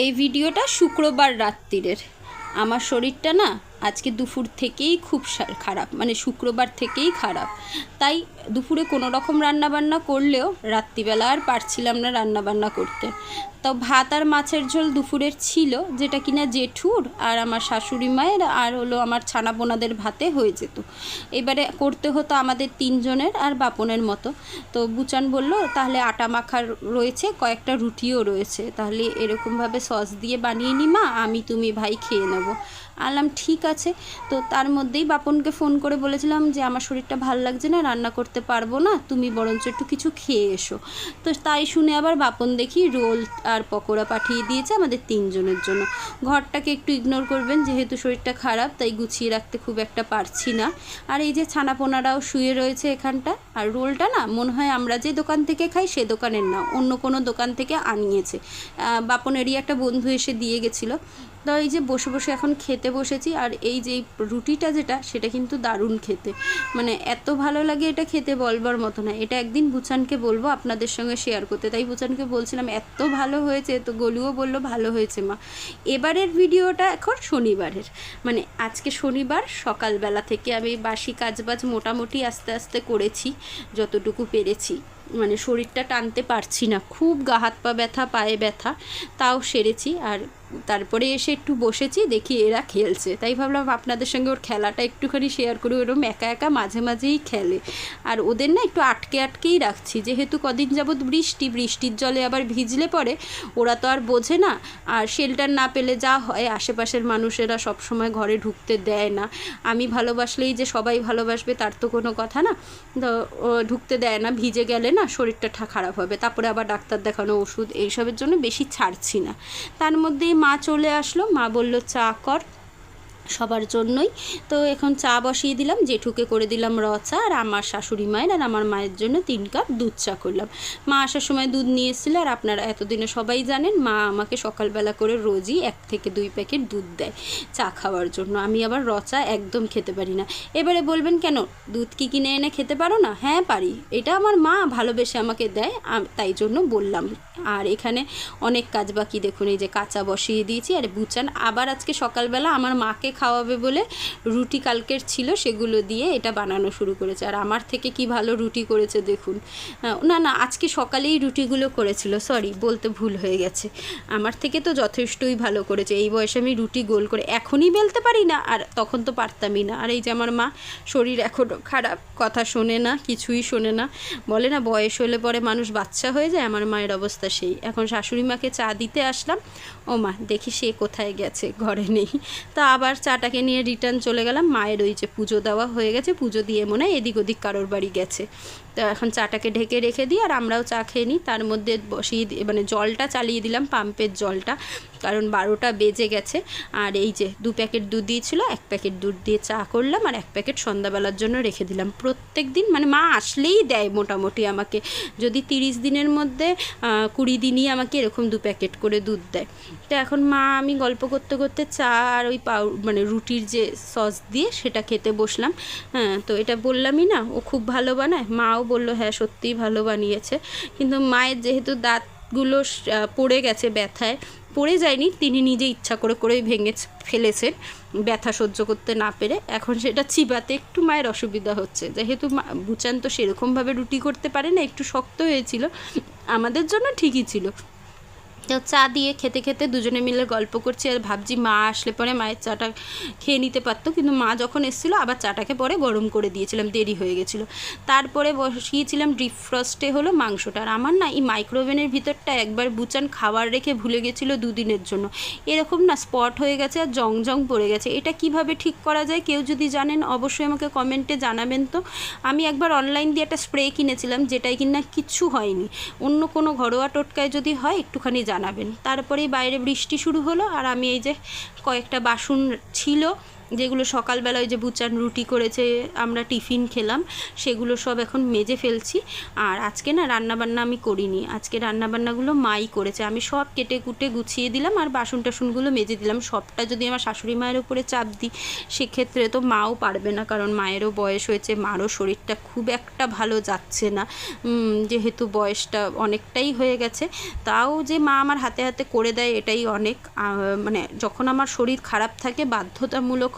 এই ভিডিওটা শুক্রবার রাত্রিরের। আমার শরীরটা না আজকে দুপুর থেকেই খুব খারাপ মানে শুক্রবার থেকেই খারাপ। তাই দুপুরে কোনো রকম রান্নাবান্না করলেও রাত্রিবেলা আর পারছিলাম না রান্নাবান্না করতে। তো ভাত আর মাছের ঝোল দুপুরের ছিল, যেটা কিনা জেঠুর আর আমার শাশুড়ি মায়ের আর হলো আমার ছানা বোনাদের ভাতে হয়ে যেত। এবারে করতে হতো আমাদের তিনজনের আর বাপনের মতো। তো বুচান বলল, তাহলে আটা মাখার রয়েছে, কয়েকটা রুটিও রয়েছে। তাহলে এরকমভাবে সস দিয়ে বানিয়ে নি মা, আমি তুমি ভাই খেয়ে নেব। আনলাম ঠিক আছে। তো তার মধ্যেই বাপনকে ফোন করে বলেছিলাম যে, আমার শরীরটা ভালো লাগছে না, রান্না করতে পারব না, তুমি বরঞ্চ একটু কিছু খেয়ে এসো। তো তাই শুনে আবার বাপন দেখি রোল আর পকোড়া পাঠিয়ে দিয়েছে আমাদের তিনজনের জন্য। ঘরটাকে একটু ইগনোর করবেন, যেহেতু শরীরটা খারাপ, তাই গুছিয়ে রাখতে খুব একটা পারছি না। আর এই যে ছানাপোনারাও শুয়ে রয়েছে এখানটা, আর রোলটা না, মনে হয় আমরা যে দোকান থেকে খাই সে দোকানের না, অন্য কোনো দোকান থেকে আনিয়েছে। বাপনেরই একটা বন্ধু এসে দিয়ে গেছিল। তো এই যে বসে বসে এখন খেতে বসেছি, আর এই যে রুটিটা যেটা, সেটা কিন্তু দারুণ খেতে। মানে এত ভালো লাগে এটা খেতে বলবার মতো না। এটা একদিন বুচানকে বলব, আপনাদের সঙ্গে শেয়ার করতে। তাই বুচানকে বলছিলাম, এত ভালো হয়েছে। তো গলুও বলল, ভালো হয়েছে মা। এবারের ভিডিওটা এখন শনিবারের। মানে আজকে শনিবার, সকালবেলা থেকে আমি বাসি কাজবাজ মোটামুটি আস্তে আস্তে করেছি, যতটুকু পেরেছি। মানে শরীরটা টানতে পারছি না। খুব গা হাত পা ব্যথা, পায়ে ব্যথা, তাও সেরেছি। আর তারপরে এসে একটু বসেছি, দেখি এরা খেলছে। তাই ভাবলাম আপনাদের সঙ্গে ওর খেলাটা একটুখানি শেয়ার করি, ওরম একা একা মাঝে মাঝেই খেলে। আর ওদের না একটু আটকে আটকেই রাখছি, যেহেতু কদিন যাবৎ বৃষ্টি, বৃষ্টির জলে আবার ভিজলে পরে ওরা তো আর বোঝে না। আর শেল্টার না পেলে যা হয়, আশেপাশের মানুষেরা সব সময় ঘরে ঢুকতে দেয় না। আমি ভালোবাসলেই যে সবাই ভালোবাসবে তার তো কোনো কথা না। তো ঢুকতে দেয় না, ভিজে গেলে না শরীরটা খারাপ হবে। তারপরে আবার ডাক্তার দেখানো ওষুধ, এইসবের জন্য বেশি ছাড়ছি না। তার মধ্যেই মা চলে আসলো মা বলল চা কর। সবার জন্যই। তো এখন চা বসিয়ে দিলাম, জেঠুকে করে দিলাম র চা, আর আমার শাশুড়ি মায়ের আর আমার মায়ের জন্য তিন কাপ দুধ চা করলাম। মা আসার সময় দুধ নিয়ে এসেছিল, আর আপনারা এতদিনে সবাই জানেন, মা আমাকে সকালবেলা করে রোজই এক থেকে দুই প্যাকেট দুধ দেয় চা খাওয়ার জন্য। আমি আবার র চা একদম খেতে পারি না। এবারে বলবেন কেন, দুধ কি কিনে এনে খেতে পারো না? হ্যাঁ পারি। এটা আমার মা ভালোবেসে আমাকে দেয় তাই জন্য বললাম। আর এখানে অনেক কাজ বাকি, দেখুন, এই যে কাঁচা বসিয়ে দিয়েছি, আর বুচান। আবার আজকে সকালবেলা আমার মাকে খাওয়াবে বলে রুটি কালকের ছিল, সেগুলো দিয়ে এটা বানানো শুরু করেছে। আর আমার থেকে কি ভালো রুটি করেছে দেখুন। না না, আজকে সকালেই রুটিগুলো করেছিল সরি বলতে ভুল হয়ে গেছে। আমার থেকে তো যথেষ্টই ভালো করেছে। এই বয়সে আমি রুটি গোল করে এখনই বেলতে পারি না, আর তখন তো পারতামই না। আর এই যে আমার মা, শরীর এখনও খারাপ, কথা শোনে না, কিছুই শোনে না। বলে না, বয়স হলে পরে মানুষ বাচ্চা হয়ে যায়, আমার মায়ের অবস্থা সেই। এখন শাশুড়ি মাকে চা দিতে আসলাম। ও মা, দেখি সে কোথায় গেছে, ঘরে নেই। তা আবার চাটাকে নিয়ে রিটার্ন চলে গেলাম। মায়ের ওই যে পুজো দেওয়া হয়ে গেছে, পুজো দিয়ে মনে হয় এদিক ওদিক কারোর বাড়ি গেছে। তো এখন চাটাকে ঢেকে রেখে দিই আর আমরাও চা খেয়ে নিই। তার মধ্যে বসিয়ে মানে জলটা চালিয়ে দিলাম, পাম্পের জলটা, কারণ বারোটা বেজে গেছে। আর এই যে দু প্যাকেট দুধ দিয়েছিল, এক প্যাকেট দুধ দিয়ে চা করলাম আর এক প্যাকেট সন্ধ্যাবেলার জন্য রেখে দিলাম। প্রত্যেক দিন মানে মা আসলেই দেয় মোটামুটি আমাকে। যদি তিরিশ দিনের মধ্যে কুড়ি দিনই আমাকে এরকম দু প্যাকেট করে দুধ দেয়। তো এখন মা আমি গল্প করতে করতে চা আর ওই পাউ মানে রুটির যে সস দিয়ে সেটা খেতে বসলাম। হ্যাঁ তো এটা বললামই না, ও খুব ভালো বানায়। মাও বলল হ্যাঁ সত্যিই ভালো বানিয়েছে। কিন্তু মায়ের যেহেতু দাঁতগুলো পড়ে গেছে ব্যথায়, পড়ে যায়নি, তিনি নিজে ইচ্ছা করে, করেই ভেঙে ফেলেছেন ব্যথা সহ্য করতে না পেরে। এখন সেটা চিবাতে একটু মায়ের অসুবিধা হচ্ছে। যেহেতু বুচান তো সেরকমভাবে রুটি করতে পারে না, একটু শক্ত হয়েছিল। আমাদের জন্য ঠিকই ছিল। চা দিয়ে খেতে খেতে দুজনে মিলে গল্প করছি আর ভাবছি মা আসলে পরে মায়ের চাটা খেয়ে নিতে পারতো। কিন্তু মা যখন এসেছিল, আবার চাটাকে পরে গরম করে দিয়েছিলাম, দেরি হয়ে গেছিল। তারপরে বসিয়েছিলাম ডিপ ফ্রস্টে হলো মাংসটা। আর আমার না এই মাইক্রোওভেনের ভিতরটা একবার বুচান খাবার রেখে ভুলে গেছিল দুদিনের জন্য। এরকম না স্পট হয়ে গেছে আর জং জং পড়ে গেছে। এটা কীভাবে ঠিক করা যায় কেউ যদি জানেন, অবশ্যই আমাকে কমেন্টে জানাবেন তো। আমি একবার অনলাইন দিয়ে একটা স্প্রে কিনেছিলাম যেটাই কিনা কিচ্ছু হয়নি। অন্য কোনো ঘরোয়া টোটকায় যদি হয়, একটুখানি জানাবেন। তারপরেই বাইরে বৃষ্টি শুরু হলো আর আমি এই যে কয়েকটা বাসন ছিল যেগুলো সকালবেলা ওই যে বুচান রুটি করেছে, আমরা টিফিন খেলাম, সেগুলো সব এখন মেজে ফেলছি। আর আজকে না রান্নাবান্না আমি করিনি। আজকে রান্নাবান্নাগুলো মাই করেছে। আমি সব কেটে কুটে গুছিয়ে দিলাম আর বাসন টাসনগুলো মেজে দিলাম। সবটা যদি আমার শাশুড়ি মায়ের উপরে চাপ দিই, সেক্ষেত্রে তো মাও পারবে না। কারণ মায়েরও বয়স হয়েছে, মারও শরীরটা খুব একটা ভালো যাচ্ছে না। যেহেতু বয়সটা অনেকটাই হয়ে গেছে, তাও যে মা আমার হাতে হাতে করে দেয়, এটাই অনেক। মানে যখন আমার শরীর খারাপ থাকে, বাধ্যতামূলক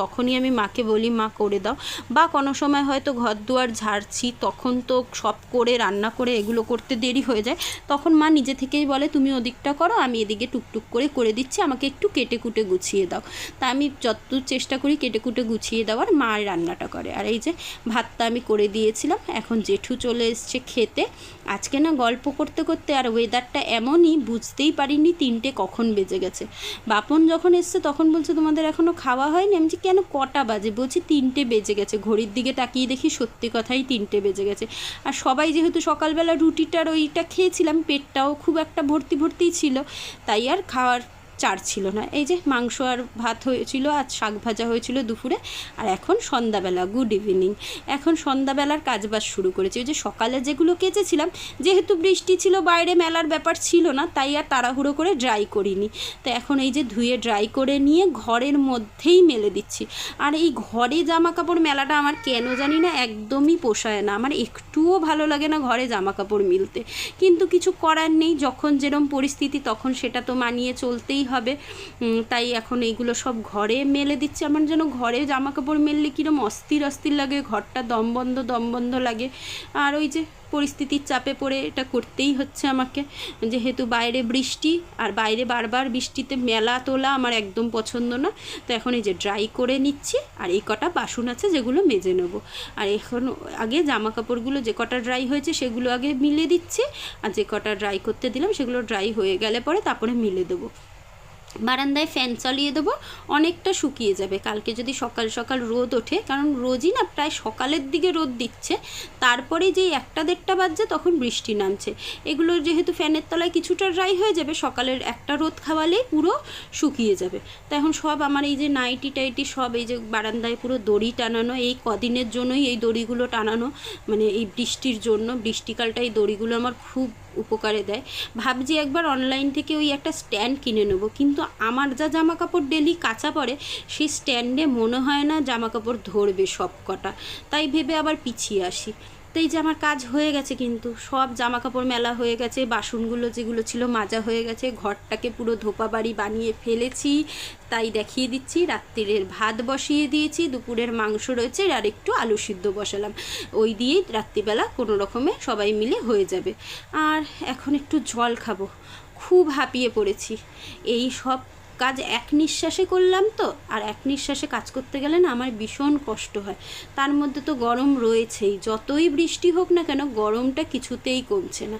তখনই আমি মাকে বলি মা করে দাও। বা কোনো সময় হয়তো ঘর দুয়ার ঝাড়ছি তখন তো সব করে রান্না করে এগুলো করতে দেরি হয়ে যায়। তখন মা নিজে থেকেই বলে তুমি ওদিকটা করো আমি এদিকে টুকটুক করে করে দিচ্ছি আমাকে একটু কেটে কুটে গুছিয়ে দাও। তা আমি যতদূর চেষ্টা করি কেটে কুটে গুছিয়ে দেওয়ার মা রান্নাটা করে। আর এই যে ভাতটা আমি করে দিয়েছিলাম এখন জেঠু চলে এসছে খেতে। আজকে না গল্প করতে করতে আর ওয়েদারটা এমনই বুঝতেই পারিনি তিনটে কখন বেজে গেছে। বাপন যখন এসছে তখন বলছে তোমাদের এখনও খাওয়া হয়নি? আমি বলছি, কেন কটা বাজে? বলছি তিনটে বেজে গেছে। ঘড়ির দিকে তাকিয়ে দেখি সত্যি কথাই তিনটে বেজে গেছে। আর সবাই যেহেতু সকালবেলা রুটিটার ওইটা খেয়েছিলাম, পেটটাও খুব একটা ভর্তি ভর্তি ছিল, তাই আর খাওয়ার চার ছিল না। এই যে মাংস আর ভাত হয়েছিল আর শাক ভাজা হয়েছিল দুপুরে, আর এখন সন্ধ্যাবেলা গুড ইভিনিং এখন সন্ধ্যাবেলার কাজবাজ শুরু করেছি। ওই যে সকালে যেগুলো কেচেছিলাম, যেহেতু বৃষ্টি ছিল, বাইরে মেলার ব্যাপার ছিল না, তাই আর তাড়াহুড়ো করে ড্রাই করিনি। তো এখন এই যে ধুয়ে ড্রাই করে নিয়ে ঘরের মধ্যেই মেলে দিচ্ছি। আর এই ঘরে জামা কাপড় মেলাটা আমার কেন জানি না একদমই পোষায় না। আমার একটুও ভালো লাগে না ঘরে জামা কাপড় মিলতে। কিন্তু কিছু করার নেই, যখন যেরম পরিস্থিতি, তখন সেটা তো মানিয়ে চলতেই হবে। তাই এখন এইগুলো সব ঘরে মেলে দিচ্ছে। আমার যেন ঘরে জামা কাপড় মেললে কীরকম অস্থির অস্থির লাগে। ঘরটা দমবন্ধ দমবন্ধ লাগে। আর ওই যে পরিস্থিতির চাপে পড়ে এটা করতেই হচ্ছে আমাকে। যেহেতু বাইরে বৃষ্টি, আর বাইরে বারবার বৃষ্টিতে মেলা তোলা আমার একদম পছন্দ না। তো এখন এই যে ড্রাই করে নিচ্ছি, আর এই কটা বাসন আছে যেগুলো মেজে নেব। আর এখন আগে জামা কাপড়গুলো যে কটা ড্রাই হয়েছে সেগুলো আগে মিলে দিচ্ছি। আর যে কটা ড্রাই করতে দিলাম সেগুলো ড্রাই হয়ে গেলে পরে তারপরে মিলে দেবো। বারান্দায় ফ্যান চালিয়ে দেবো, অনেকটা শুকিয়ে যাবে। কালকে যদি সকাল সকাল রোদ ওঠে, কারণ রোজই না প্রায় সকালের দিকে রোদ দিচ্ছে, তারপরে যেই একটা দেড়টা বাজছে তখন বৃষ্টি নামছে। এগুলো যেহেতু ফ্যানের তলায় কিছুটা ড্রাই হয়ে যাবে, সকালের একটা রোদ খাওয়ালেই পুরো শুকিয়ে যাবে। তো এখন সব আমার এই যে নাইটি টাইটি সব এই যে বারান্দায় পুরো দড়ি টানানো, এই কদিনের জন্যই এই দড়িগুলো টানানো মানে এই বৃষ্টির জন্য, বৃষ্টিকালটা এই দড়িগুলো আমার খুব উপকারে দেয়। ভাবছি একবার অনলাইন থেকে ওই একটা স্ট্যান্ড কিনে নেব। কিন্তু আমার যা জামা কাপড় ডেলি কাঁচা পড়ে, সেই স্ট্যান্ডে মনে হয় না জামা কাপড় ধরবে সব কটা তাই ভেবে আবার পিছিয়ে আসি। তো এই যে আমার কাজ হয়ে গেছে কিন্তু, সব জামা কাপড় মেলা হয়ে গেছে, বাসনগুলো যেগুলো ছিল মাজা হয়ে গেছে, ঘরটাকে পুরো ধোপা বাড়ি বানিয়ে ফেলেছি, তাই দেখিয়ে দিচ্ছি, রাত্রিরের ভাত বসিয়ে দিয়েছি, দুপুরের মাংস রয়েছে, আর একটু আলু সিদ্ধ বসালাম। ওই দিয়েই রাত্রিবেলা কোনো রকমে সবাই মিলে হয়ে যাবে। আর এখন একটু জল খাব, খুব হাঁপিয়ে পড়েছি। এই সব কাজ এক নিঃশ্বাসে করলাম তো, আর এক নিঃশ্বাসে কাজ করতে গেলে না আমার ভীষণ কষ্ট হয়। তার মধ্যে তো গরম রয়েছেই, যতই বৃষ্টি হোক না কেন গরমটা কিছুতেই কমছে না।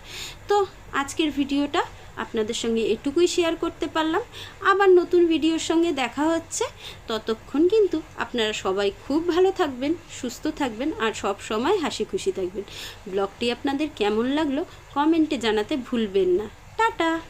তো আজকের ভিডিওটা আপনাদের সঙ্গে এটুকুই শেয়ার করতে পারলাম। আবার নতুন ভিডিওর সঙ্গে দেখা হচ্ছে। ততক্ষণ কিন্তু আপনারা সবাই খুব ভালো থাকবেন, সুস্থ থাকবেন, আর সব সময় হাসি খুশি থাকবেন। ব্লগটি আপনাদের কেমন লাগল কমেন্টে জানাতে ভুলবেন না। টাটা!